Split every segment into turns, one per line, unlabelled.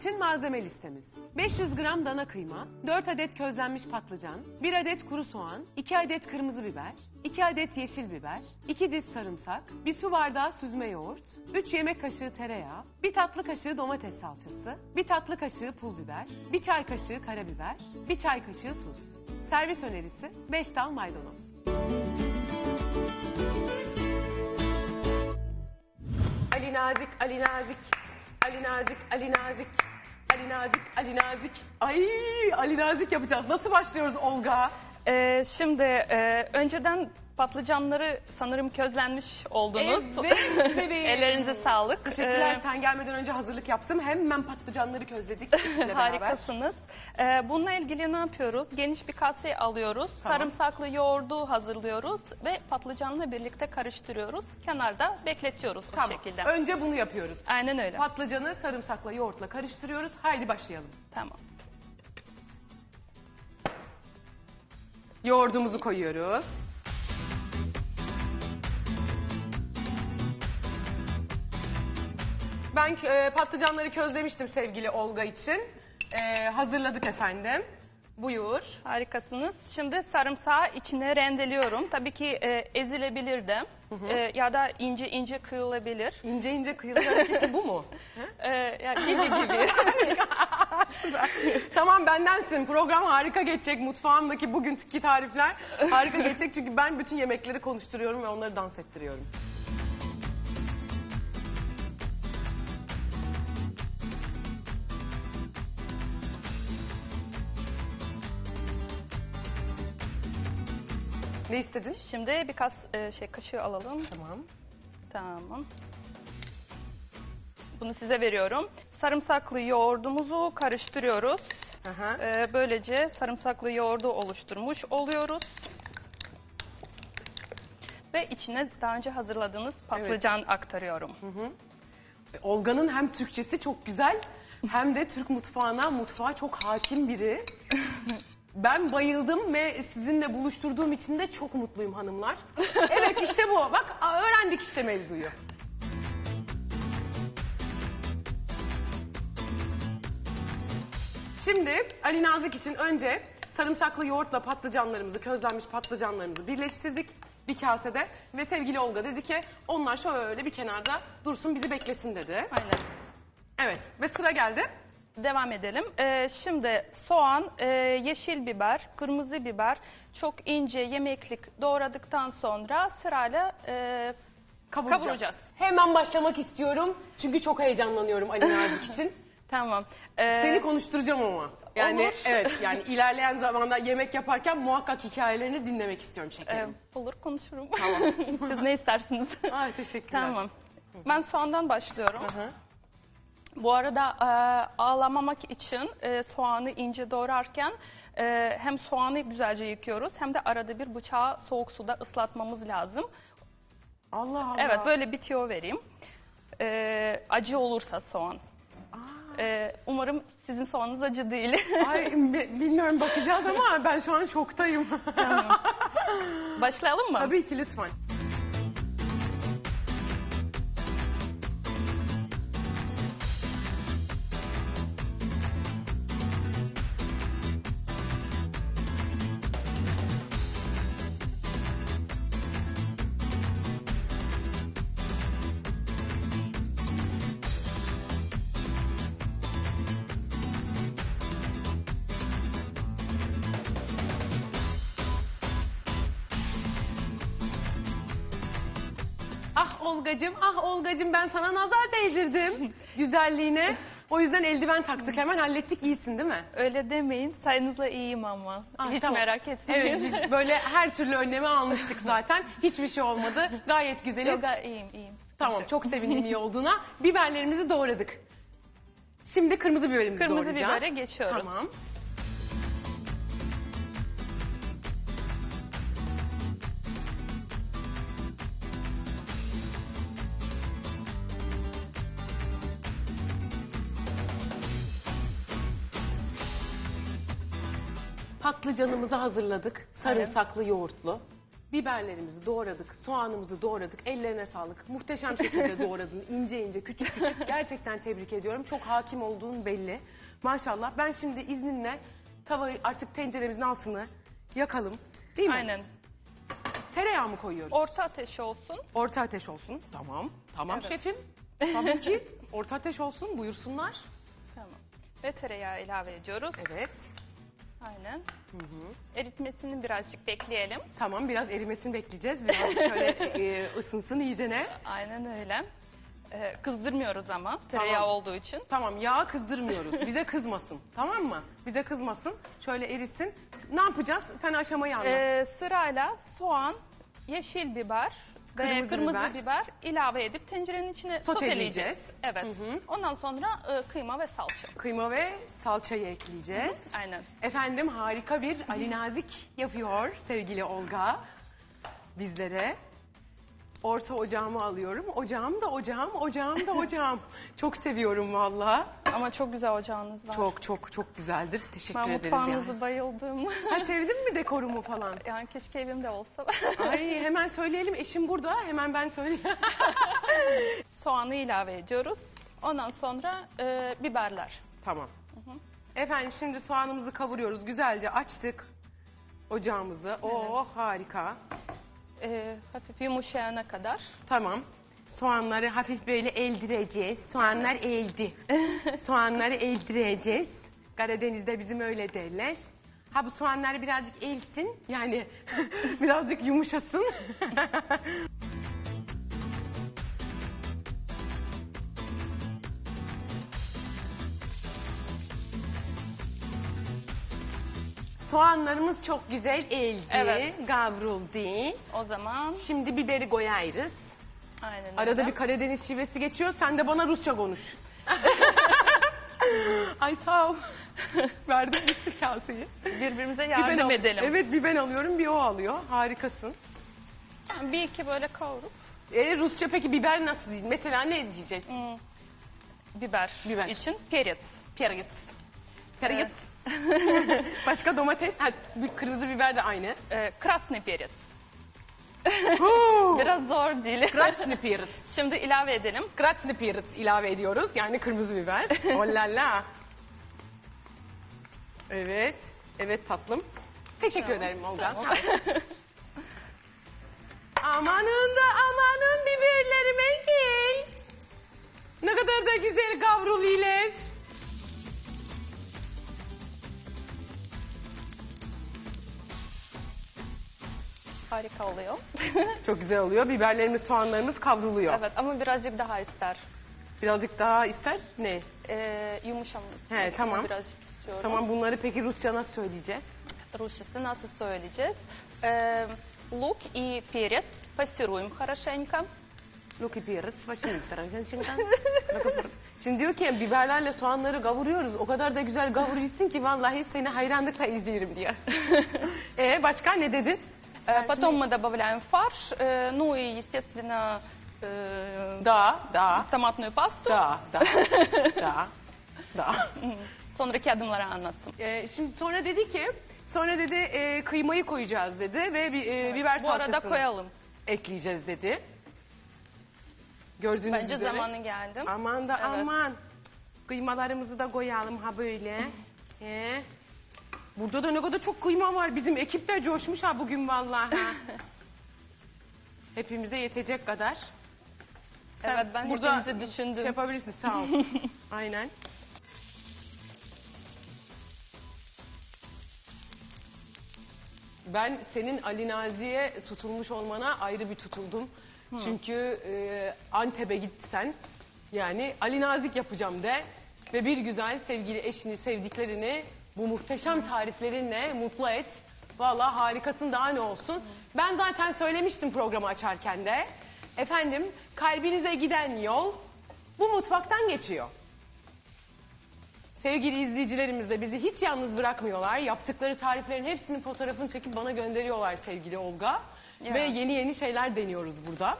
için malzeme listemiz. 500 gram dana kıyma, 4 adet közlenmiş patlıcan, 1 adet kuru soğan, 2 adet kırmızı biber, 2 adet yeşil biber, 2 diş sarımsak, 1 su bardağı süzme yoğurt, 3 yemek kaşığı tereyağı, 1 tatlı kaşığı domates salçası, 1 tatlı kaşığı pul biber, 1 çay kaşığı karabiber, 1 çay kaşığı tuz. Servis önerisi 5 dal maydanoz. Ali Nazik, Ali Nazik, Ali Nazik, Ali Nazik, Ali Nazik, Ali Nazik. Ay Ali Nazik yapacağız. Nasıl başlıyoruz Olga?
Ee, şimdi e, önceden patlıcanları sanırım közlenmiş oldunuz.
Evet bebeğim.
Ellerinize sağlık.
Teşekkürler.
Ee,
Sen gelmeden önce hazırlık yaptım. Hemen patlıcanları közledik ekiple beraber.
Harikasınız. Ee, bununla ilgili ne yapıyoruz? Geniş bir kase alıyoruz.
Tamam.
Sarımsaklı yoğurdu hazırlıyoruz ve patlıcanla birlikte karıştırıyoruz. Kenarda bekletiyoruz bu
Tamam.
şekilde.
Önce bunu yapıyoruz.
Aynen öyle.
Patlıcanı sarımsakla yoğurtla karıştırıyoruz. Haydi başlayalım.
tamam.
Yoğurdumuzu koyuyoruz. Ben e, patlıcanları közlemiştim sevgili Olga için. E, hazırladık efendim. Buyur.
Harikasınız. Şimdi sarımsağı içine rendeliyorum. Tabii ki e, ezilebilir de e, ya da ince ince kıyılabilir.
İnce ince kıyılı hareketi bu mu?
E, yani gibi gibi.
Süper. tamam bendensin. Program harika geçecek. Mutfağımdaki bugünkü tarifler harika geçecek. Çünkü ben bütün yemekleri konuşturuyorum ve onları dans ettiriyorum. Ne istedin?
Şimdi birkaç e, şey kaşığı alalım.
Tamam.
Tamam. Bunu size veriyorum. Sarımsaklı yoğurdumuzu karıştırıyoruz.
Aha.
Ee, böylece sarımsaklı yoğurdu oluşturmuş oluyoruz. Ve içine daha önce hazırladığınız patlıcan aktarıyorum.
Olga'nın hem Türkçesi çok güzel hem de Türk mutfağına, mutfağa çok hakim biri. Ben bayıldım ve sizinle buluşturduğum için de çok mutluyum hanımlar. Evet işte bu. Bak öğrendik işte mevzuyu. Şimdi Ali Nazik için önce sarımsaklı yoğurtla patlıcanlarımızı, közlenmiş patlıcanlarımızı birleştirdik bir kasede. Ve sevgili Olga dedi ki onlar şöyle bir kenarda dursun bizi beklesin dedi.
Aynen.
Evet ve sıra geldi.
Devam edelim. Ee, şimdi soğan, e, yeşil biber, kırmızı biber çok ince yemeklik doğradıktan sonra sırayla e,
Kavuracağız.
Kavuracağız.
Hemen başlamak istiyorum çünkü çok heyecanlanıyorum Ali Nazik için.
tamam. Ee,
Seni konuşturacağım ama. Yani
Olur.
evet yani ilerleyen zamanda yemek yaparken muhakkak hikayelerini dinlemek istiyorum
e,
şekerim.
olur konuşurum.
Tamam.
Siz ne istersiniz?
Ay teşekkürler.
Tamam. Ben soğandan başlıyorum.
Hı.
Bu arada e, ağlamamak için e, soğanı ince doğrarken e, hem soğanı güzelce yıkıyoruz hem de arada bir bıçağı soğuk suda ıslatmamız lazım.
Allah Allah.
Evet böyle bir tüyo vereyim. E, acı olursa soğan. E, umarım sizin soğanınız acı değil.
Ay bi- bilmiyorum bakacağız ama ben şu an şoktayım.
Başlayalım mı?
Tabii ki lütfen. Olgacım, ah Olgacım ben sana nazar değdirdim güzelliğine. O yüzden eldiven taktık hemen hallettik iyisin değil mi?
Öyle demeyin. Sayınızla iyiyim ama.
Ah,
Hiç
tamam.
merak etmeyin.
Evet biz böyle her türlü önlemi almıştık zaten. Hiçbir şey olmadı. Gayet güzeliz.
Yoga iyiyim iyiyim.
Tamam çok sevindim iyi olduğuna. Biberlerimizi doğradık. Şimdi kırmızı biberimizi
Kırmızı
doğrayacağız.
bibere geçiyoruz.
Tamam. Patlıcanımızı hazırladık. Sarımsaklı yoğurtlu. Biberlerimizi doğradık, soğanımızı doğradık. Ellerine sağlık. Muhteşem şekilde doğradın. ince ince, küçük küçük. Gerçekten tebrik ediyorum. Çok hakim olduğun belli. Maşallah. Ben şimdi izninle tavayı artık tenceremizin altını yakalım. Değil mi?
Aynen.
Tereyağı mı koyuyoruz?
Orta ateş olsun.
Orta ateş olsun. Tamam. Tamam
Evet.
şefim. Tabii ki. Orta ateş olsun. Buyursunlar.
Tamam. Ve tereyağı ilave ediyoruz.
Evet.
Aynen. Eritmesini birazcık bekleyelim.
Tamam biraz erimesini bekleyeceğiz. Biraz şöyle e, ısınsın iyicene.
Aynen öyle. Ee, kızdırmıyoruz ama tereyağı
Tamam.
olduğu için.
Tamam yağı kızdırmıyoruz. Bize kızmasın. Tamam mı? Bize kızmasın. Şöyle erisin. Ne yapacağız? Sen aşamayı anlat.
Ee, sırayla soğan, yeşil biber ve
Kırmızı
kırmızı
biber.
biber. ilave edip tencerenin içine
Soteleyeceğiz.
soteleyeceğiz. Evet. Ondan sonra e, kıyma ve salça.
Kıyma ve salçayı ekleyeceğiz.
Aynen.
Efendim harika bir Ali Nazik yapıyor sevgili Olga bizlere. Orta ocağımı alıyorum. Ocağım da ocağım, ocağım da ocağım. çok seviyorum valla.
Ama çok güzel ocağınız var.
Çok çok çok güzeldir. Teşekkür
ben
ederiz
mutfağınızı
yani.
bayıldım.
Ha sevdin mi dekorumu falan?
yani keşke evimde olsa.
Ay hemen söyleyelim eşim burada. Hemen ben söyleyeyim.
Soğanı ilave ediyoruz. Ondan sonra e, biberler.
tamam. Efendim şimdi soğanımızı kavuruyoruz. Güzelce açtık ocağımızı. Oh harika.
E, hafif yumuşayana kadar.
Tamam. Soğanları hafif böyle eldireceğiz. Soğanlar eldi. Soğanları eldireceğiz. Karadeniz'de bizim öyle derler. Ha bu soğanlar birazcık elsin. Yani birazcık yumuşasın. Soğanlarımız çok güzel eldi,
Evet.
kavruldu.
O zaman
Şimdi biberi koyarız.
Aynen
Arada bir Karadeniz şivesi geçiyor. Sen de bana Rusça konuş. Ay sağ ol. Verdim gitti kaseyi.
birbirimize
Bir ben
yardım
al-
edelim.
Evet bir ben alıyorum bir o alıyor. Harikasın.
Yani bir iki böyle kavurup
E, Rusça peki biber nasıl değil? Mesela ne diyeceğiz?
biber,
Biber.
için perit.
Pergıts. Pergıts. Başka domates. Ha, bir kırmızı biber de aynı.
E, krasny perit. Biraz zor değil.
Krasny pergıts.
Şimdi ilave edelim.
Krasny pergıts ilave ediyoruz. Yani kırmızı biber. Oh la la. Evet. Evet tatlım. Teşekkür ederim Olga. Ol. amanın da amanın biberlerime gel. Ne kadar da güzel kavruluyorlar.
Harika oluyor.
Çok güzel oluyor. Biberlerimiz, soğanlarımız kavruluyor.
evet ama birazcık daha ister.
Birazcık daha ister ne?
E, yumuşamak.
He, tamam.
Birazcık istiyorum.
Tamam bunları peki Rusça nasıl söyleyeceğiz?
Rusçası nasıl söyleyeceğiz? Ee, лук и перец пассируем хорошенько.
Luki pergıts, başını sıracaksın şimdi. Şimdi diyor ki biberlerle soğanları kavuruyoruz. O kadar da güzel kavuruyorsun ki vallahi seni hayranlıkla izleyelim diyor. e başka ne dedin?
Э, Потом мы добавляем фарш, э, ну и, естественно, э,
Da, da,
томатную пасту.
da, da, da, da.
Sonraki adımları anlattım.
E, şimdi sonra dedi ki, sonra dedi e, kıymayı koyacağız dedi ve bir, e, biber
Bu arada
salçasını
koyalım.
ekleyeceğiz dedi. Gördüğünüz
Bence
üzere.
zamanı geldi.
Aman da
Evet.
aman. Kıymalarımızı da koyalım ha böyle. He. Burada da ne kadar çok kıyma var. Bizim ekip de coşmuş ha bugün vallahi. ha. Hepimize yetecek kadar. Sen
Evet, ben hepinizi düşündüm.
Şey yapabilirsin sağ ol. Aynen. Ben senin Ali Nazi'ye tutulmuş olmana ayrı bir tutuldum. Çünkü e, Antep'e gitsen yani Ali Nazik yapacağım de ve bir güzel sevgili eşini, sevdiklerini bu muhteşem tariflerinle mutlu et. Vallahi harikasın daha ne olsun. Ben zaten söylemiştim programı açarken de. Efendim kalbinize giden yol bu mutfaktan geçiyor. Sevgili izleyicilerimiz de bizi hiç yalnız bırakmıyorlar. Yaptıkları tariflerin hepsinin fotoğrafını çekip bana gönderiyorlar sevgili Olga.
Ya.
Ve yeni yeni şeyler deniyoruz burada.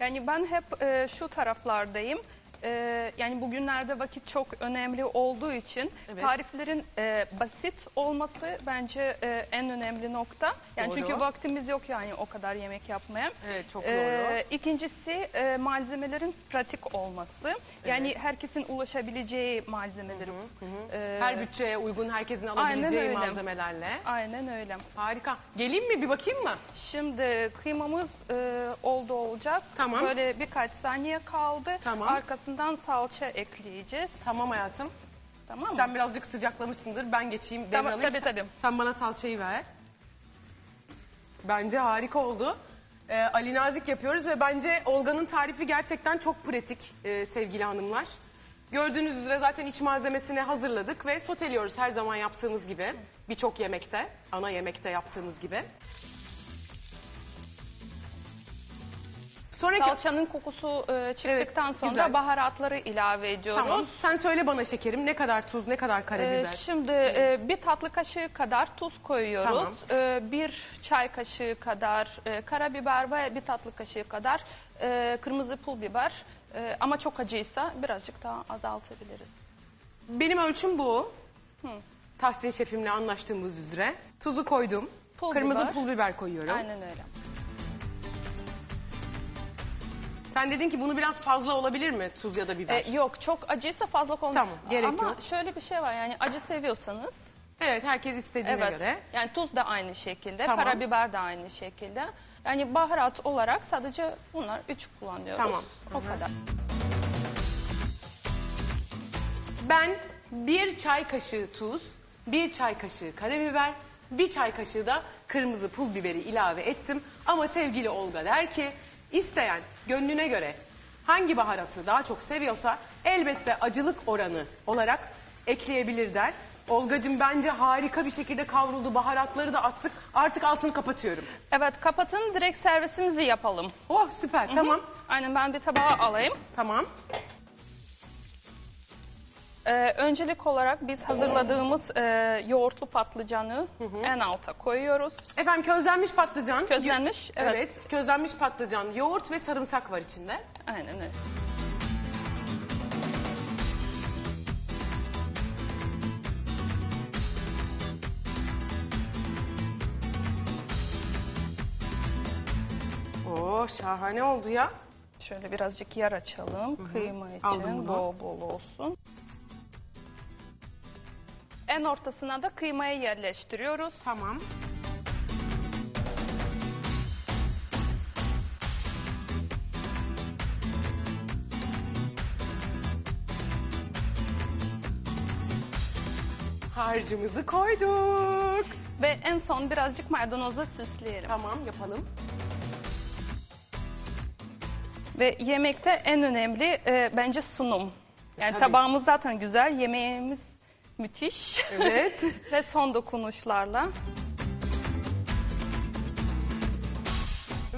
Yani ben hep e, şu taraflardayım. E, yani bugünlerde vakit çok önemli olduğu için
Evet.
tariflerin e, basit olması bence e, en önemli nokta. Yani
Doğru.
çünkü vaktimiz yok yani o kadar yemek yapmaya.
Evet çok
Ee,
doğru.
ikincisi e, malzemelerin pratik olması. Yani
Evet.
herkesin ulaşabileceği malzemeleri. Ee,
Her bütçeye uygun, herkesin alabileceği
öyle.
malzemelerle.
Aynen öyle.
Harika. Geleyim mi bir bakayım mı?
Şimdi kıymamız e, oldu olacak.
Tamam.
Böyle birkaç saniye kaldı.
Tamam.
Arkasından salça ekleyeceğiz.
Tamam hayatım.
Tamam mı?
Sen birazcık sıcaklamışsındır. Ben geçeyim
Tamam,
devralayım.
tabii,
Sen-
tabii.
Sen bana salçayı ver. Bence harika oldu. Ee, Ali Nazik yapıyoruz ve bence Olga'nın tarifi gerçekten çok pratik e, sevgili hanımlar. Gördüğünüz üzere zaten iç malzemesini hazırladık ve soteliyoruz her zaman yaptığımız gibi. Birçok yemekte, ana yemekte yaptığımız gibi. Sonraki...
Salçanın kokusu e, çıktıktan
Evet,
sonra
güzel.
baharatları ilave ediyoruz.
Tamam. Sen söyle bana şekerim ne kadar tuz, ne kadar
Ee,
karabiber.
Şimdi e, bir tatlı kaşığı kadar tuz koyuyoruz.
Tamam.
Ee, bir çay kaşığı kadar e, karabiber ve bir tatlı kaşığı kadar e, kırmızı pul biber. E, ama çok acıysa birazcık daha azaltabiliriz.
Benim ölçüm bu. Tahsin şefimle anlaştığımız üzere. Tuzu koydum.
Pul
Kırmızı
biber.
pul biber koyuyorum.
Aynen öyle.
Sen dedin ki bunu biraz fazla olabilir mi tuz ya da biber?
E, yok çok acıysa fazla koyma.
Tamam, gerek
Ama
yok.
şöyle bir şey var yani acı seviyorsanız
evet herkes istediğine
evet
göre.
yani tuz da aynı şekilde,
Tamam.
karabiber de aynı şekilde. Yani baharat olarak sadece bunlar üç kullanıyoruz.
Tamam.
O kadar.
Ben bir çay kaşığı tuz, bir çay kaşığı karabiber, bir çay kaşığı da kırmızı pul biberi ilave ettim. Ama sevgili Olga der ki isteyen gönlüne göre hangi baharatı daha çok seviyorsa elbette acılık oranı olarak ekleyebilir der. Olgacığım bence harika bir şekilde kavruldu. Baharatları da attık. Artık altını kapatıyorum.
Evet kapatın direkt servisimizi yapalım.
Oh süper tamam.
Aynen ben bir tabağa alayım.
Tamam.
Ee, öncelik olarak biz hazırladığımız e, yoğurtlu patlıcanı en alta koyuyoruz.
Efendim közlenmiş patlıcan.
Közlenmiş,
Evet.
evet.
Közlenmiş patlıcan, yoğurt ve sarımsak var içinde.
Aynen öyle.
Oo şahane oldu ya.
Şöyle birazcık yer açalım. Kıyma
Aldım
için
bunu.
bol bol olsun. En ortasına da kıymayı yerleştiriyoruz.
Tamam. Harcımızı koyduk.
Ve en son birazcık maydanozla süsleyelim.
Tamam yapalım.
Ve yemekte en önemli e, bence sunum. Yani
tabii.
tabağımız zaten güzel, yemeğimiz müthiş.
Evet.
Ve son dokunuşlarla.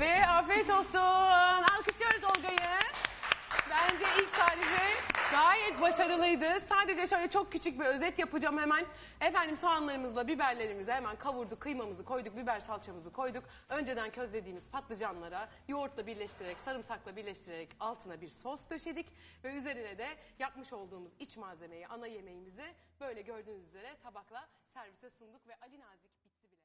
Ve afiyet olsun. Alkışlıyoruz Olga'yı. Bence ilk gayet başarılıydı. Sadece şöyle çok küçük bir özet yapacağım hemen. Efendim soğanlarımızla biberlerimizi hemen kavurduk, kıymamızı koyduk, biber salçamızı koyduk. Önceden közlediğimiz patlıcanlara yoğurtla birleştirerek, sarımsakla birleştirerek altına bir sos döşedik. Ve üzerine de yapmış olduğumuz iç malzemeyi, ana yemeğimizi böyle gördüğünüz üzere tabakla servise sunduk ve Ali Nazik bitti bile.